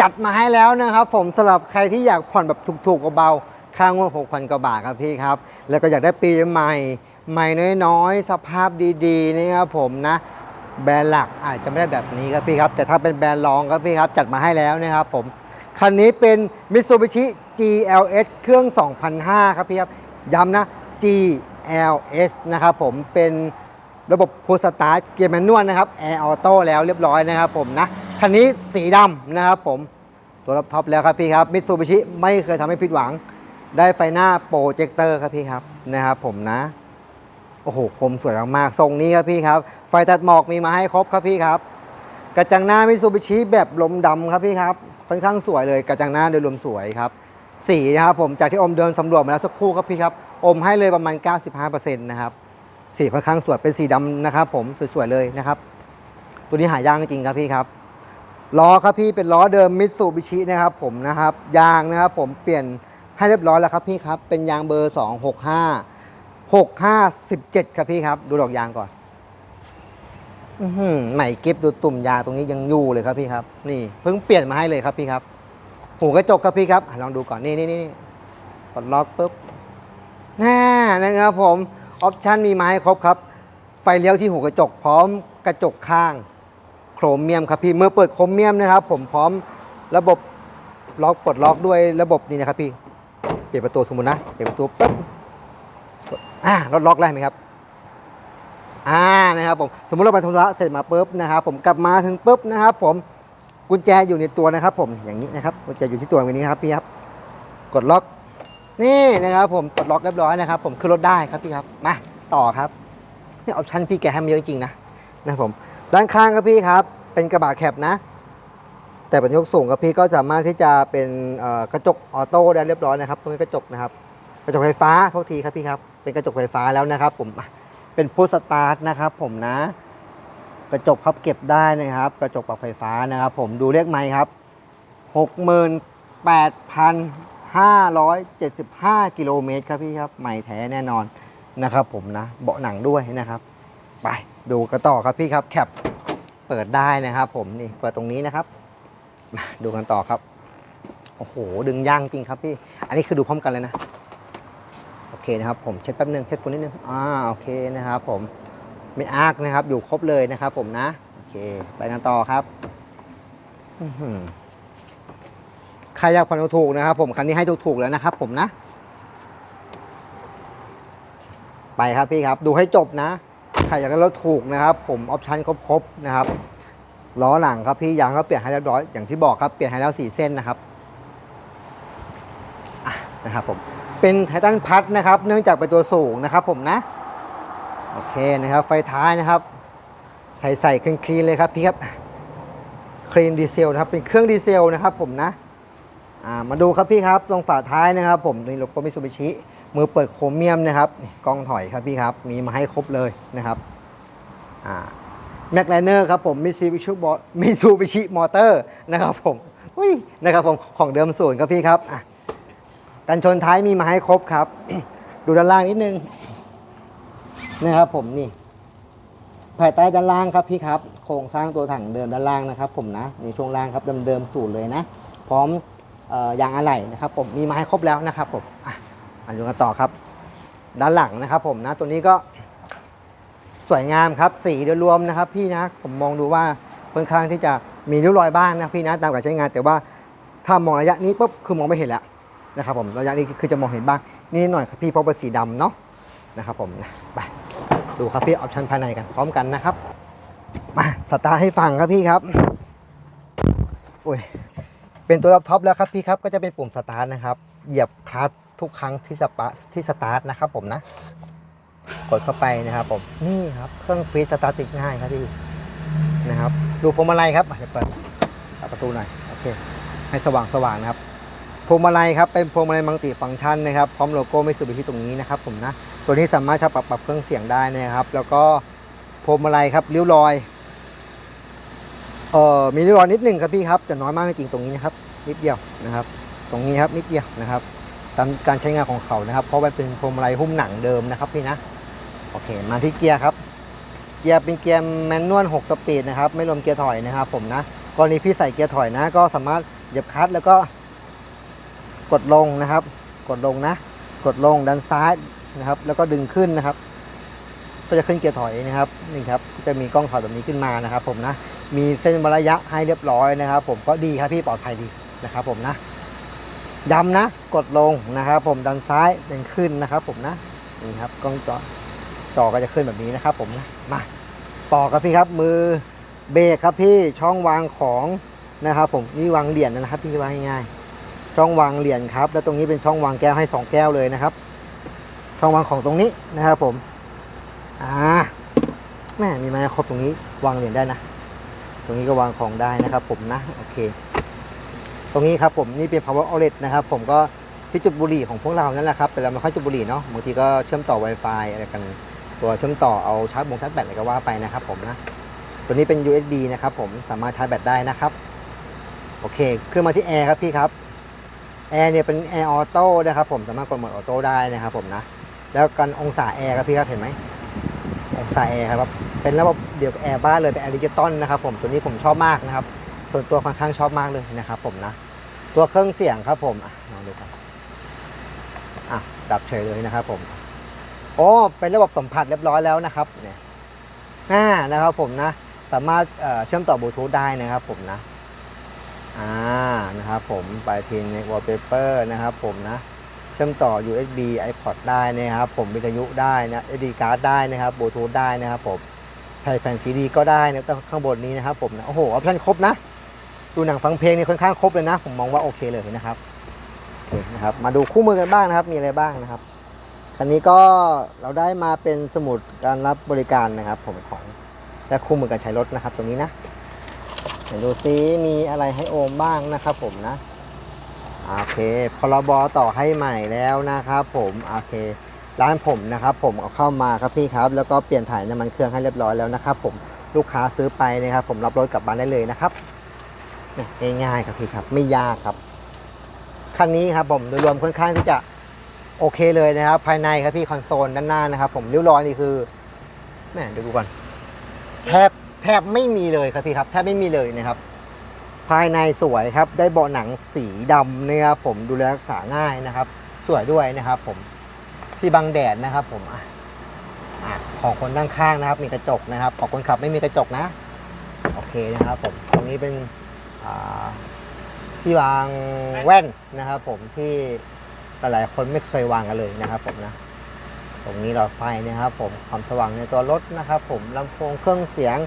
จัดมาให้แล้วนะครับ ผมสำหรับใครที่อยากผ่อนแบบถูกๆเบาๆค่างวด6,000กว่าบาทครับพี่ครับ แล้วก็อยากได้ปีใหม่ ใหม่น้อยๆ สภาพดีๆนะครับผมนะ แบรนด์หลักอาจจะไม่ได้แบบนี้ครับพี่ครับ แต่ถ้าเป็นแบรนด์รองครับพี่ครับ จัดมาให้แล้วนะครับผมคันนี้เป็น Mitsubishi GLS เครื่อง 2005 ครับพี่ครับ ย้ำนะ GLS นะครับผมเป็นระบบพูสตาร์เกียร์แมนนวลนะครับแอร์ออโต้แล้วเรียบร้อยนะครับผมนะ คันนี้สีดำนะครับผมตัวรับท็อปแล้วครับพี่ครับ Mitsubishi ไม่เคยทำให้ผิดหวัง ได้ไฟหน้าโปรเจคเตอร์ครับพี่ครับนะครับผมนะโอ้โหคมสวยมากๆทรงนี้ครับพี่ครับ ไฟตัดหมอกมีมาให้ครบครับพี่ครับ กระจังหน้ามิซูบิชิแบบลมดำครับพี่ครับค่อนข้างสวยเลยกระจังหน้าโดยรวมสวยครับสีนะครับผมจากที่อมเดินสำรวจมาแล้วสักครู่ครับพี่ครับ อมให้เลยประมาณ 95%นะครับสีค่อนข้างสวยเป็นสีดำนะครับผมสวยๆเลยนะครับ ตัวนี้หายากจริงครับพี่ครับ ล้อครับพี่เป็นล้อเดิมมิตซูบิชินะครับผมนะครับยางนะครับผมเปลี่ยนให้เรียบร้อยแล้วครับพี่ครับเป็นยางเบอร์ 265 6517 ครับพี่ครับ ดูดอกยางก่อนอื้อหือใหม่เก็บดูตุ่มยางตรงนี้ยังอยู่เลยครับพี่ครับ นี่เพิ่งเปลี่ยนมาให้เลยครับพี่ครับ หูกระจกครับพี่ครับลองดูก่อนนี่นี่นี่กดล็อกปุ๊บน่นะครับผมออปชันมีมาให้ครบครับ ไฟเลี้ยวที่หูกระจกพร้อมกระจกข้าง โครเมียมครับพี่เมื่อเปิดโครเมียมนะครับ ผมพร้อมระบบล็อกปลดล็อกด้วยระบบนี้นะครับพี่เปิดประตูสมมตินะเปิดประตูปุ๊บอ่ารถล็อกได้ไหมครับอ่านะครับผมสมมุติเราไปธุระเสร็จมาปุ๊บนะครับผมกลับมาถึงปุ๊บนะครับ ผมกุญแจอยู่ในตัวนะครับ ผมอย่างนี้นะครับกุญแจอยู่ที่ตัวแบบนี้ครับพี่ครับ กดล็อก นี่นะครับ ผมกดล็อกเรียบร้อยนะครับ ผมขึ้นรถได้ครับพี่ครับมาต่อครับนี่ออปชั่นพี่แกให้มาเยอะจริงๆนะนะครับผม ด้านข้างครับพี่ครับเป็นกระบะแคบนะ แต่เป็นยกสูงครับพี่ก็สามารถที่จะเป็นกระจกออโต้ได้เรียบร้อยนะครับตรงนี้กระจกนะครับ กระจกไฟฟ้าโทษทีครับพี่ครับเป็นกระจกไฟฟ้าแล้วนะครับ ผมเป็นพุทสตาร์ทนะครับผมนะ กระจกพับเก็บได้นะครับ กระจกปรับไฟฟ้านะครับ ผมดูเลขไม้ครับ68,575 กิโลเมตรครับพี่ครับใหม่แท้แน่นอนนะครับ ผมนะเบาะหนังด้วยนะครับ ไปดูกันต่อครับพี่ครับแคป เปิดได้นะครับ ผมนี่เปิดตรงนี้นะครับมาดูกันต่อครับโอ้โหดึงย่างจริงครับพี่ อันนี้คือดูพร้อมกันเลยนะโอเคนะครับ ผมเช็ดแป๊บนึงเช็ดฝุ่นนิดนึงอ่าโอเคนะครับผมไม่อาร์กนะครับ อยู่ครบเลยนะครับ ผมนะโอเค ไปกันต่อครับอื้อหือใครอยากผ่อนถูกนะครับ ผมคันนี้ให้ถูกๆแล้วนะครับ ผมนะ ไปครับพี่ครับ ดูให้จบนะ ครอยากได้รถถูกนะครับ ผมออปชั่นครบๆนะครับล้อหลังครับพี่ยางก็เปลี่ยนให้เรียบร้อยอย่างที่บอกครับเปลี่ยนให้แล้วสี่เส้นนะครับนะครับผมเป็นไททันพัทนะครับ เนื่องจากเป็นตัวสูงนะครับ ผมนะโอเคนะครับ ไฟท้ายนะครับ ใส่ใส่คลีนคลีนเลยครับพี่ครับคลีนดีเซลนะครับเป็นเครื่องดีเซลนะครับ ผมนะมาดูครับพี่ครับตรงฝาท้ายนะครับ ผมนี่โลโก้มิซูบิชิ มือเปิดโครเมียมนะครับกล้องถอยครับพี่ครับ มีมาให้ครบเลยนะครับแม็กไลเนอร์ครับผมมิซูบิชิมิซูบิชิมอเตอร์นะครับผมอุ้ยนะครับผมของเดิมศูนย์ครับพี่ครับกันชนท้ายมีมาให้ครบครับ ดูด้านล่างนิดนึงนะครับผมนี่ภายใต้ด้านล่างครับพี่ครับ โครงสร้างตัวถังเดิมด้านล่างนะครับผมนะในช่วงล่างครับเดิมๆสูตรเลยนะ พร้อมเอ่อยางอะไหล่นะครับผมมีมาให้ครบแล้วนะครับผมอะ มาดูกันต่อครับ ด้านหลังนะครับ ผมนะตัวนี้ก็สวยงามครับ สีโดยรวมนะครับ พี่นะผมมองดูว่าค่อนข้างที่จะมีริ้วรอยบ้างนะพี่นะตามการใช้งาน แต่ว่าถ้ามองระยะนี้ปุ๊บคือมองไม่เห็นแล้วนะครับ ผมระยะนี้คือจะมองเห็นบ้างนิดหน่อยครับพี่เพราะเป็นสีดำเนาะนะครับ ผมนะไปดูครับพี่ออปชันภายในกันพร้อมกันนะครับมาสตาร์ทให้ฟังครับพี่ครับโอ้ยเป็นตัวแลปท็อปแล้วครับพี่ครับก็จะเป็นปุ่มสตาร์ทนะครับ เหยียบคลัตช์ ทุกครั้งที่สปาที่สตาร์ทนะครับผมนะ กดเข้าไปนะครับผมนี่ครับเครื่องฟรีสตาร์ทติดง่ายครับพี่นะครับ ดูพวงมาลัยครับอะเดี๋ยวเปิดปิดประตูหน่อยโอเค ให้สว่างสว่างนะครับพวงมาลัยครับเป็นพวงมาลัยมัลติฟังก์ชันนะครับพร้อมโลโก้ไมิตซูบิชิตรงนี้นะครับผมนะตัวนี้สามารถใช้ปรับปรับเครื่องเสียงได้นะครับ แล้วก็พวงมาลัยครับริ้วรอยเอ่อมีริ้วรอยนิดหนึ่งครับพี่ครับแต่น้อยมากจริงตรงนี้นะครับนิดเดียวนะครับ ตรงนี้ครับนิดเดียวนะครับ ตามการใช้งานของเขานะครับ เพราะมันเป็นพวงมาลัยหุ้มหนังเดิมนะครับพี่นะโอเค มาที่เกียร์ครับ เกียร์เป็นเกียร์แมนนวล6สปีดนะครับ ไม่รวมเกียร์ถอยนะครับ ผมนะกรณีพี่ใส่เกียร์ถอยนะ ก็สามารถเหยียบคลัตช์แล้วก็กดลงนะครับ กดลงนะ กดลงด้านซ้ายนะครับ แล้วก็ดึงขึ้นนะครับ ก็จะขึ้นเกียร์ถอยนะครับนี่ครับจะมีกล้องถอยแบบนี้ขึ้นมานะครับ ผมนะ มีเส้นระยะให้เรียบร้อยนะครับ ผมก็ดีครับพี่ปลอดภัยดีนะครับ ผมนะ ย้ำนะ กดลงนะครับผมด้านซ้ายดึงขึ้นนะครับ ผมนะนี่ครับกล้องจอจอก็จะขึ้นแบบนี้นะครับ ผมนะมาต่อครับพี่ครับมือเบรกครับพี่ช่องวางของนะครับ ผมนี่วางเหรียญนะครับ พี่วางง่ายๆช่องวางเหรียญครับ แล้วตรงนี้เป็นช่องวางแก้วให้สองแก้วเลยนะครับ ช่องวางของตรงนี้นะครับ ผมอ่าแม่มีไม้ครบตรงนี้ วางเหรียญได้นะ ตรงนี้ก็วางของได้นะครับ ผมนะโอเค ตรงนี้ครับผมนี่เป็น power outlet นะครับผมก็ที่จุดบุหรี่ของพวกเรานั่นแหละครับแต่เราไม่ค่อยจุดบุหรี่เนาะบางทีก็เชื่อมต่อ Wi-Fi อะไรกันตัวเชื่อมต่อเอาชาร์จบงชาร์จแบตอะไรก็ว่าไปนะครับผมนะตัวนี้เป็น USB นะครับผมสามารถชาร์จแบตได้นะครับโอเคขึ้นมาที่แอร์ครับพี่ครับแอร์เนี่ยเป็นแอร์ออโต้นะครับผมสามารถกดโหมดออโต้ได้นะครับผมนะแล้วกันองศาแอร์ครับพี่ครับเห็นไหมองศาแอร์ครับเป็นระบบเดียวกับแอร์บ้านเลยเป็นแอร์ดิจิตอลนะครับผมตัวนี้ผมชอบมากนะครับ ส่วนตัวค่อนข้างชอบมากเลยนะครับผมนะ ตัวเครื่องเสียงครับผมลองดูกันอะดับเฉยเลยนะครับผม โอ้ เป็นระบบสัมผัสเรียบร้อยแล้วนะครับเนี่ยอ่านะครับผมนะ สามารถเชื่อมต่อบลูทูธได้นะครับผมนะอ่านะครับผมไปพินในวอลเปเปอร์นะครับผมนะ เชื่อมต่อ USB iPod ได้นะครับผมวิทยุได้นะ SD card ได้นะครับบลูทูธได้นะครับผมใช้แผ่นซีดีก็ได้นะตั้งข้างบนนี้นะครับผมนะโอ้โหออปชั่นครบนะ ดูหนังฟังเพลงนี่ค่อนข้างครบเลยนะ ผมมองว่าโอเคเลยนะครับโอเคนะครับ มาดูคู่มือกันบ้างนะครับ มีอะไรบ้างนะครับคันนี้ก็เราได้มาเป็นสมุดการรับบริการนะครับ ผมของและคู่มือการใช้รถนะครับ ตรงนี้นะเดี๋ยวดูซิมีอะไรให้โอมบ้างนะครับ ผมนะโอเคพรบต่อให้ใหม่แล้วนะครับ ผมโอเคร้านผมนะครับ ผมเอาเข้ามาครับพี่ครับ แล้วก็เปลี่ยนถ่ายน้ำมันเครื่องให้เรียบร้อยแล้วนะครับ ผมลูกค้าซื้อไปนะครับ ผมรับรถกลับบ้านได้เลยนะครับ ง่ายๆครับพี่ครับ ไม่ยากครับ คันนี้ครับผมโดยรวมค่อนข้างที่จะโอเคเลยนะครับ ภายในครับพี่คอนโซลด้านหน้านะครับ ผมริ้วรอยนี่คือแหม่เดี๋ยวดูก่อนแทบแทบไม่มีเลยครับพี่ครับ แทบไม่มีเลยนะครับ ภายในสวยครับ ได้เบาะหนังสีดำเนี่ยครับผมดูแลรักษาง่ายนะครับ สวยด้วยนะครับ ผมที่บังแดดนะครับ ผมอะของคนด้านข้างนะครับ มีกระจกนะครับ ของคนขับไม่มีกระจกนะ โอเคนะครับ ผมตรงนี้เป็น ที่วางแว่นนะครับผมที่หลายๆคนไม่เคยวางกันเลยนะครับผมนะตรงนี้หลอดไฟนะครับผมความสว่างในตัวรถนะครับผมลำโพงเครื่องเสียง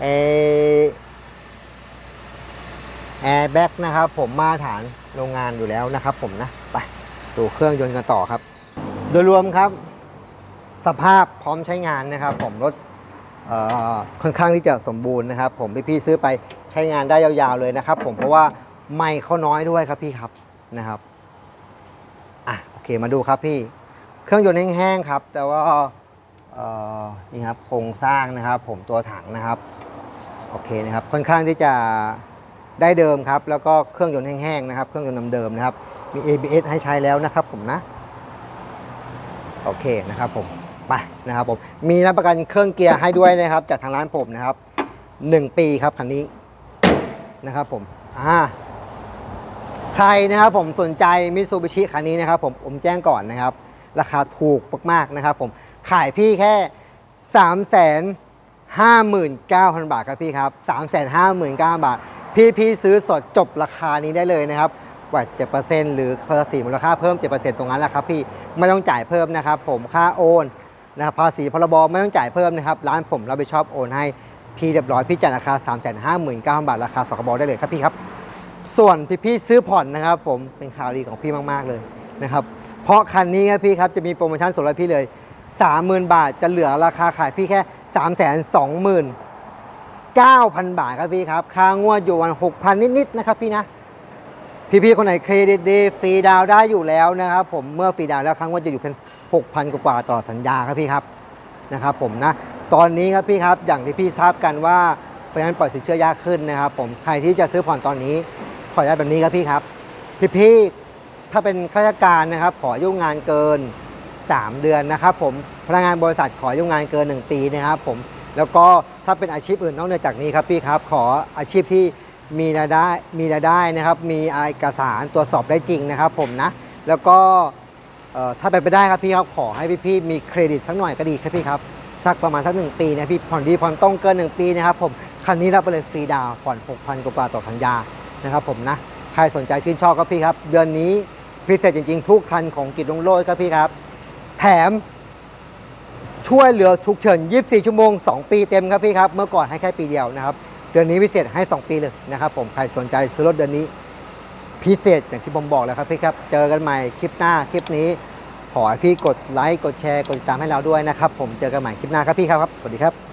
เอแอร์แบ็กนะครับผมมาตรฐานโรงงานอยู่แล้วนะครับผมนะ ไปดูเครื่องยนต์กันต่อครับ โดยรวมครับ สภาพพร้อมใช้งานนะครับ ผมรถ ค่อนข้างที่จะสมบูรณ์นะครับ ผมพี่ๆซื้อไปใช้งานได้ยาวๆเลยนะครับ ผมเพราะว่าไม่เขาน้อยด้วยครับพี่ครับนะครับอะโอเคมาดูครับพี่เครื่องยนต์แห้งๆครับ แต่ว่าเออนี่ครับโครงสร้างนะครับ ผมตัวถังนะครับโอเคนะครับค่อนข้างที่จะได้เดิมครับ แล้วก็เครื่องยนต์แห้งๆนะครับ เครื่องยนต์เดิมๆนะครับมี ABS ให้ใช้แล้วนะครับ ผมนะโอเคนะครับผม ไปนะครับผมมีรับประกันเครื่องเกียร์ให้ด้วยนะครับ จากทางร้านผมนะครับ 1 ปีครับคันนี้นะครับผมอ่าใครนะครับผมสนใจมิ t ซูบิชิคันนี้นะครับผมผมแจ้งก่อนนะครับ ราคาถูกมากๆนะครับผมขายพี่แค่ 3 5 9 0 0 0 บาทครับพี่ครับ 3 5 9 0 0 0 บาท พี่พี่ซื้อสดจบราคานี้ได้เลยนะครับว่า7%หรือภาษีมูลค่าเพิ่ม 7%ตรงนั้นแหละครับพี่ไม่ต้องจ่ายเพิ่มนะครับผมค่าโอน นะครับภาษีพรบไม่ต้องจ่ายเพิ่มนะครับ ร้านผมรับผิดชอบโอนให้พี่เรียบร้อยพี่จ่ายราคา 3 5 9 0 0 0 บาท ราคาสกบได้เลยครับพี่ครับ ส่วนพี่พี่ๆซื้อผ่อนนะครับผมเป็นข่าวดีของพี่มากๆเลยนะครับเพราะคันนี้ครับพี่ครับจะมีโปรโมชั่นส่วนลดพี่เลย 30,000 บาทจะเหลือราคาขายพี่แค่ 3 2 0 0 0 9,000 บาทครับพี่ครับ ค่างวดอยู่วัน 6,000 นิด ๆ นะครับพี่นะ พี่ ๆ คนไหนเครดิตดีฟรีดาวได้อยู่แล้วนะครับผม เมื่อฟรีดาวแล้วครั้งว่าจะอยู่เป็น 6,000 กว่าต่อสัญญาครับพี่ครับนะครับผมนะตอนนี้ครับพี่ครับอย่างที่พี่ทราบกันว่าไฟแนนซ์ปล่อยสินเชื่อยากขึ้นนะครับผมใครที่จะซื้อผ่อนตอนนี้ขออนุญาตแบบนี้ครับพี่ครับพี่ๆถ้าเป็นข้าราชการนะครับ ขอยุ่งงานเกิน 3 เดือนนะครับ ผมพนักงานบริษัทขอยุ่งงานเกิน 1 ปีนะครับ ผมแล้วก็ถ้าเป็นอาชีพอื่นนอกเหนือจากนี้ครับพี่ครับ ขออาชีพที่มีรายได้มีรายได้นะครับ มีเอกสารตรวจสอบได้จริงนะครับ ผมนะแล้วก็ ถ้าเป็นไปได้ครับพี่ครับขอให้พี่ๆมีเครดิตสักหน่อยก็ดีครับพี่ครับสักประมาณสักหนึ่งปีนะพี่ผ่อนดีผ่อนต้องเกินหนึ่งปีนะครับผมคันนี้รับไปเลยฟรีดาวผ่อน6,000กว่าบาทต่อสัญญานะครับผมนะใครสนใจชื่นชอบครับพี่ครับ เดือนนี้พิเศษจริงๆ ทุกคันของกิจลงโลดครับพี่ครับ แถมช่วยเหลือทุกเฉิน 24 ชั่วโมง 2 ปีเต็มครับพี่ครับ เมื่อก่อนให้แค่ปีเดียวนะครับ เดือนนี้พิเศษให้ 2 ปีเลยนะครับผม ใครสนใจซื้อรถเดือนนี้ พิเศษอย่างที่ผมบอกแล้วครับพี่ครับ เจอกันใหม่คลิปหน้าคลิปนี้ ขอให้พี่กดไลค์กดแชร์กดติดตามให้เราด้วยนะครับ ผมเจอกันใหม่คลิปหน้าครับพี่ครับ สวัสดีครับ